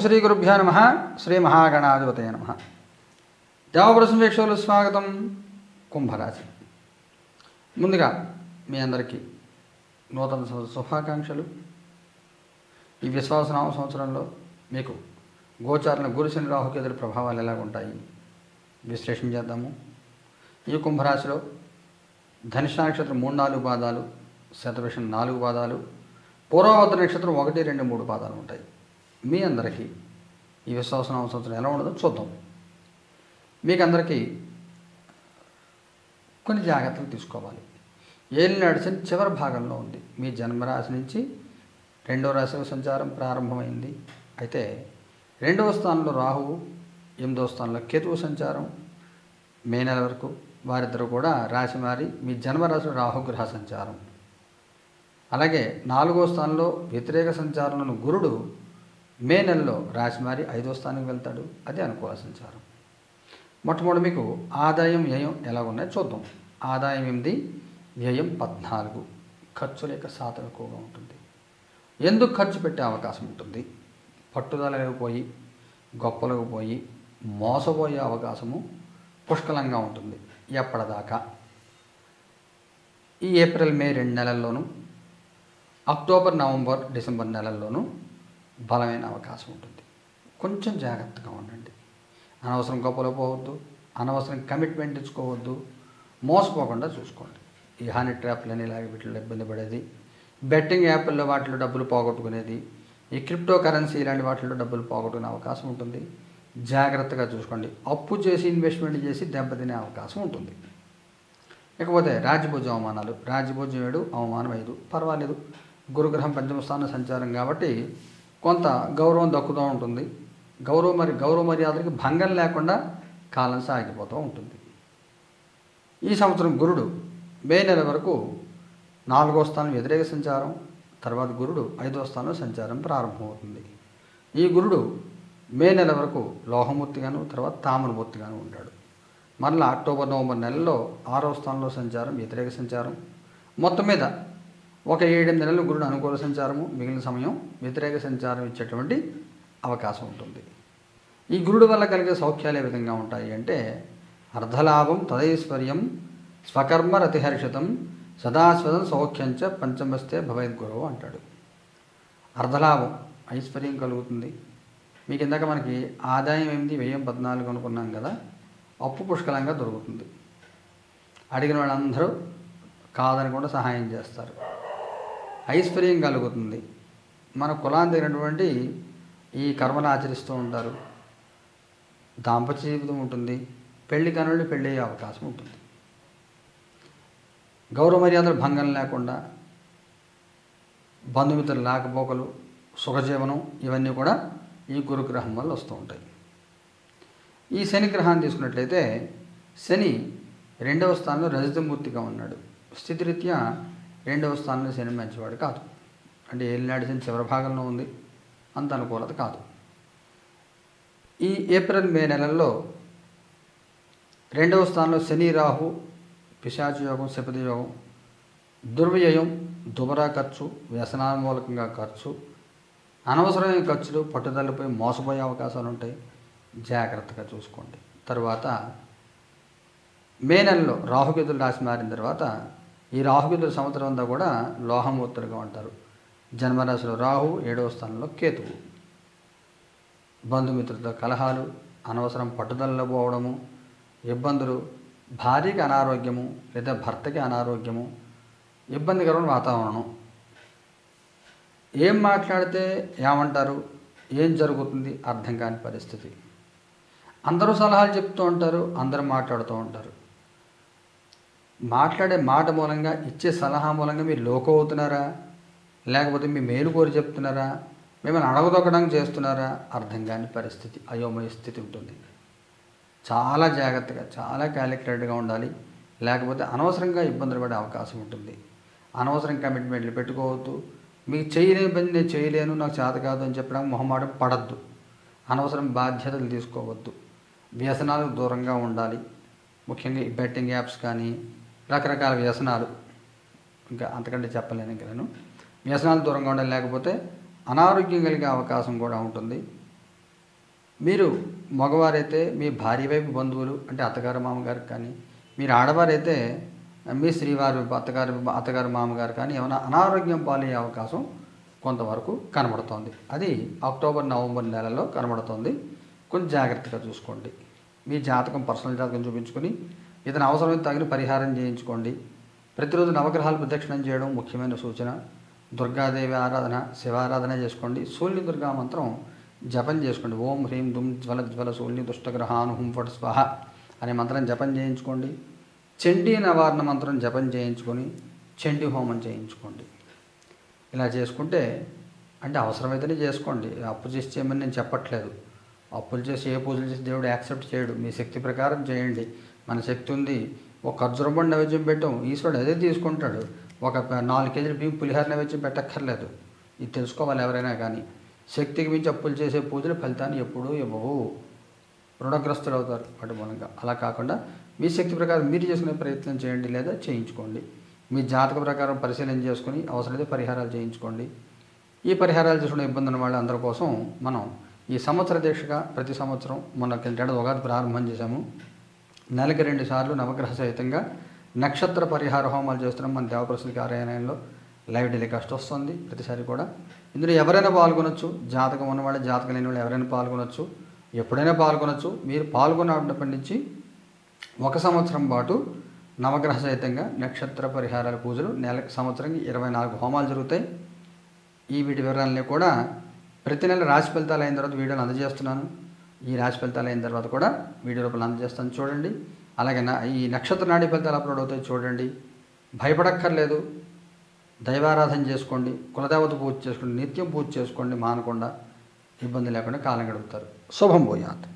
శ్రీ గురుభ్యో నమ. శ్రీ మహాగణాధిపతయ నమ. దేవప్రసం వీక్షకులు స్వాగతం. కుంభరాశి. ముందుగా మీ అందరికీ నూతన సంవత్సర శుభాకాంక్షలు. ఈ విశ్వాసనామ సంవత్సరంలో మీకు గోచారణ గురుశని రాహుకేతుల ప్రభావాలు ఎలా ఉంటాయి? విశ్లేషణ చేద్దాము. ఈ కుంభరాశిలో ధనుష నక్షత్రం మూడు నాలుగు పాదాలు శతభిషం నాలుగు పాదాలు పూర్వభద్ర నక్షత్రం ఒకటి రెండు మూడు పాదాలు ఉంటాయి. మీ అందరికీ ఈ విశ్వాసనామ సంవత్సరం ఎలా ఉండదో చూద్దాం. మీకు అందరికీ కొన్ని జాగ్రత్తలు తీసుకోవాలి. ఏలి నడిచిన చివరి భాగంలో ఉంది. మీ జన్మరాశి నుంచి రెండో రాశిలో సంచారం ప్రారంభమైంది. అయితే రెండవ స్థానంలో రాహువు ఎనిమిదవ స్థానంలో కేతువు సంచారం. మే నెల వరకు వారిద్దరూ కూడా రాశి మారి మీ జన్మరాశిలో రాహుగ్రహ సంచారం. అలాగే నాలుగో స్థానంలో వ్యతిరేక సంచారంలో గురుడు మే నెలలో రాశిమారి ఐదో స్థానం వెళ్తాడు. అది అనుకోవాల్సిన సంచారం మొట్టమొదటి మీకు ఆదాయం వ్యయం ఎలా ఉన్నాయో చూద్దాం. ఆదాయం ఎనిమిది వ్యయం పద్నాలుగు. ఖర్చుల యొక్క శాతం ఎక్కువగా ఉంటుంది. ఎందుకు ఖర్చు పెట్టే అవకాశం ఉంటుంది? పట్టుదలకు పోయి గొప్పలకు పోయి మోసపోయే అవకాశము పుష్కలంగా ఉంటుంది. ఎప్పటిదాకా? ఈ ఏప్రిల్ మే రెండు నెలల్లోనూ అక్టోబర్ నవంబర్ డిసెంబర్ నెలల్లోనూ బలమైన అవకాశం ఉంటుంది. కొంచెం జాగ్రత్తగా ఉండండి. అనవసరం గొప్పలో పోవద్దు అనవసరం కమిట్మెంట్ ఇచ్చుకోవద్దు మోసపోకుండా చూసుకోండి. ఈ హానీ ట్రాప్లని ఇలాగ వీటిలో ఇబ్బంది పడేది బెట్టింగ్ యాప్ల్లో వాటిలో డబ్బులు పోగొట్టుకునేది ఈ క్రిప్టో కరెన్సీ ఇలాంటి వాటిలో డబ్బులు పోగొట్టుకునే అవకాశం ఉంటుంది. జాగ్రత్తగా చూసుకోండి. అప్పు చేసి ఇన్వెస్ట్మెంట్ చేసి దెబ్బతినే అవకాశం ఉంటుంది. ఇకపోతే రాజ్యభోజం అవమానాలు. రాజభోజం ఏడు అవమానం ఐదు. పర్వాలేదు. గురుగ్రహం పంచమ స్థాన సంచారం కాబట్టి కొంత గౌరవం దక్కుతూ ఉంటుంది. గౌరవ మరి గౌరవ మర్యాదలకి భంగం లేకుండా కాలం సాగిపోతూ ఉంటుంది. ఈ సంవత్సరం గురుడు మే నెల వరకు నాలుగో స్థానం వ్యతిరేక సంచారం తర్వాత గురుడు ఐదో స్థానం సంచారం ప్రారంభమవుతుంది. ఈ గురుడు మే నెల వరకు లోహమూర్తిగాను తర్వాత తామరమూర్తిగాను ఉంటాడు. మరలా అక్టోబర్ నవంబర్ నెలలో ఆరో స్థానంలో సంచారం వ్యతిరేక సంచారం మొత్తం మీద ఒక ఏడెనిమిది నెలలు గురుడు అనుకూల సంచారము మిగిలిన సమయం వ్యతిరేక సంచారం ఇచ్చేటువంటి అవకాశం ఉంటుంది. ఈ గురుడు వల్ల కలిగే సౌఖ్యాలు ఏ విధంగా ఉంటాయి అంటే అర్ధలాభం తదైశ్వర్యం స్వకర్మ రతిహర్షితం సదాస్వదం సౌఖ్యంచ పంచమస్తే భవేద్గురువు అంటాడు. అర్ధలాభం ఐశ్వర్యం కలుగుతుంది. మీకు ఇందాక మనకి ఆదాయం ఎనిమిది వ్యయం పద్నాలుగు అనుకున్నాం కదా అప్పు పుష్కలంగా దొరుకుతుంది. అడిగిన వాళ్ళందరూ కాదనకుండా సహాయం చేస్తారు. ఐశ్వర్యం కలుగుతుంది. మన కులాన్ని తగినటువంటి ఈ కర్మలు ఆచరిస్తూ ఉంటారు. దాంపత్య జీవితం ఉంటుంది. పెళ్ళి కనులు పెళ్ళి అయ్యే అవకాశం ఉంటుంది. గౌరవ మర్యాదలు భంగం లేకుండా బంధుమిత్రులు లేకపోకలు సుఖజీవనం ఇవన్నీ కూడా ఈ గురుగ్రహం వల్ల వస్తూ ఉంటాయి. ఈ శని గ్రహాన్ని తీసుకున్నట్లయితే శని రెండవ స్థానంలో రజతమూర్తిగా ఉన్నాడు. స్థితిరీత్యా రెండవ స్థానంలో శని మంచివాడు కాదు. అంటే ఏలినాడు శని చివరి భాగంలో ఉంది. అంత అనుకూలత కాదు. ఈ ఏప్రిల్ మే నెలల్లో రెండవ స్థానంలో శని రాహు పిశాచు యోగం శపతి యోగం దుర్వ్యయం దుబరా ఖర్చు వ్యసనామూలకంగా ఖర్చు అనవసరమైన ఖర్చులు పట్టుదలపై మోసపోయే అవకాశాలు ఉంటాయి. జాగ్రత్తగా చూసుకోండి. తర్వాత మే నెలలో రాహుకేతులు రాశి మారిన తర్వాత ఈ రాహుకేతుల సంవత్సరం అంతా కూడా లోహమూర్తులుగా ఉంటారు జన్మరాశిలో రాహు ఏడవ స్థానంలో కేతువు. బంధుమిత్రులతో కలహాలు అనవసరం పట్టుదలలో పోవడము ఇబ్బందులు భార్యకి అనారోగ్యము లేదా భర్తకి అనారోగ్యము ఇబ్బందికరమైన వాతావరణం. ఏం మాట్లాడితే ఏమంటారు ఏం జరుగుతుంది అర్థం కాని పరిస్థితి. అందరూ సలహాలు చెప్తూ ఉంటారు అందరూ మాట్లాడుతూ ఉంటారు. మాట్లాడే మాట మూలంగా ఇచ్చే సలహా మూలంగా మీరు లోకం అవుతున్నారా లేకపోతే మీ మేలు కోరి చెప్తున్నారా? మిమ్మల్ని అడగదొక్కడానికి చేస్తున్నారా? అర్థం కాని పరిస్థితి అయోమయ స్థితి ఉంటుంది. చాలా జాగ్రత్తగా చాలా క్యాలిక్యులేటెడ్గా ఉండాలి. లేకపోతే అనవసరంగా ఇబ్బందులు పడే అవకాశం ఉంటుంది. అనవసరం కమిట్మెంట్లు పెట్టుకోవద్దు. మీకు చేయలే పని నేను చేయలేను నాకు చేత కాదు అని చెప్పడం మొహమాటం పడద్దు. అనవసరం బాధ్యతలు తీసుకోవద్దు. వ్యసనాలకు దూరంగా ఉండాలి. ముఖ్యంగా ఈ బెట్టింగ్ యాప్స్ కానీ రకరకాల వ్యసనాలు. ఇంకా అంతకంటే చెప్పలేను ఇంకా నేను. వ్యసనాలు దూరంగా ఉండాలి లేకపోతే అనారోగ్యం కలిగే అవకాశం కూడా ఉంటుంది. మీరు మగవారైతే మీ భార్య వైపు బంధువులు అంటే అత్తగారు మామగారు కానీ మీరు ఆడవారైతే మీ శ్రీవారి అత్తగారు అత్తగారు మామగారు కానీ ఏమైనా అనారోగ్యం పాలయ్యే అవకాశం కొంతవరకు కనబడుతోంది. అది అక్టోబర్ నవంబర్ నెలలో కనబడుతోంది. కొంచెం జాగ్రత్తగా చూసుకోండి. మీ జాతకం పర్సనల్ జాతకం చూపించుకొని ఇతను అవసరమైతే తగిన పరిహారం చేయించుకోండి. ప్రతిరోజు నవగ్రహాలు ప్రదక్షిణం చేయడం ముఖ్యమైన సూచన. దుర్గాదేవి ఆరాధన శివారాధన చేసుకోండి. సూర్యుని దుర్గా మంత్రం జపం చేసుకోండి. ఓం హ్రీం దుమ్ జ్వల జ్వల సూర్యుని దుష్టగ్రహాను హుం ఫట్ స్వాహ అనే మంత్రం జపం చేయించుకోండి. చండీ నవారణ మంత్రం జపం చేయించుకొని చండీ హోమం చేయించుకోండి. ఇలా చేసుకుంటే అంటే అవసరమైతేనే చేసుకోండి. అప్పు చేసి చేయమని నేను చెప్పట్లేదు. అప్పులు చేసి ఏ పూజలు చేసి దేవుడు యాక్సెప్ట్ చేయడు. మీ శక్తి ప్రకారం చేయండి. మన శక్తి ఉంది. ఒక ఖర్జురబం నైవేద్యం పెట్టాం. ఈశ్వరుడు అదే తీసుకుంటాడు. ఒక నాలుగు కేజీలు బియ్యం పులిహార నైవేద్యం పెట్టక్కర్లేదు. ఇది తెలుసుకోవాలి ఎవరైనా కానీ. శక్తికి మించి అప్పులు చేసే పూజలు ఫలితాన్ని ఎప్పుడూ ఇవ్వవు. రుణగ్రస్తులు అవుతారు వాటి మూలంగా. అలా కాకుండా మీ శక్తి ప్రకారం మీరు చేసుకునే ప్రయత్నం చేయండి లేదా చేయించుకోండి. మీ జాతక ప్రకారం పరిశీలన చేసుకుని అవసరమైతే పరిహారాలు చేయించుకోండి. ఈ పరిహారాలు చేసుకునే ఇబ్బంది ఉన్న వాళ్ళ అందరి కోసం మనం ఈ సంవత్సర దీక్షగా ప్రతి సంవత్సరం మొన్న కిందటి ఉగాది ప్రారంభం చేశాము. నెలకి రెండు సార్లు నవగ్రహ సహితంగా నక్షత్ర పరిహార హోమాలు చేస్తున్నాం మన దేవప్రసన్న కార్యాలయంలో లైవ్ టెలికాస్ట్ వస్తుంది ప్రతిసారి కూడా. ఇందులో ఎవరైనా పాల్గొనొచ్చు. జాతకం ఉన్నవాళ్ళు జాతకం లేని వాళ్ళు ఎవరైనా పాల్గొనొచ్చు. ఎప్పుడైనా పాల్గొనొచ్చు. మీరు పాల్గొన్నప్పటి నుంచి ఒక సంవత్సరం పాటు నవగ్రహ సహితంగా నక్షత్ర పరిహారాల పూజలు నెల సంవత్సరానికి ఇరవై నాలుగు హోమాలు జరుగుతాయి. ఈ వీటి వివరాలని కూడా ప్రతి నెల రాశి ఫలితాలు అయిన తర్వాత వీడియోలు అందజేస్తున్నాను. ఈ రాశి ఫలితాలు అయిన తర్వాత కూడా వీడియో రూపంలో అందజేస్తాను. చూడండి. అలాగే నా ఈ నక్షత్ర నాడి ఫలితాలు అప్లోడ్ అవుతాయి చూడండి. భయపడక్కర్లేదు. దైవారాధన చేసుకోండి. కులదేవత పూజ చేసుకోండి. నిత్యం పూజ చేసుకోండి మానకుండా. ఇబ్బంది లేకుండా కాలం గడుపుతారు. శుభం పోయాత్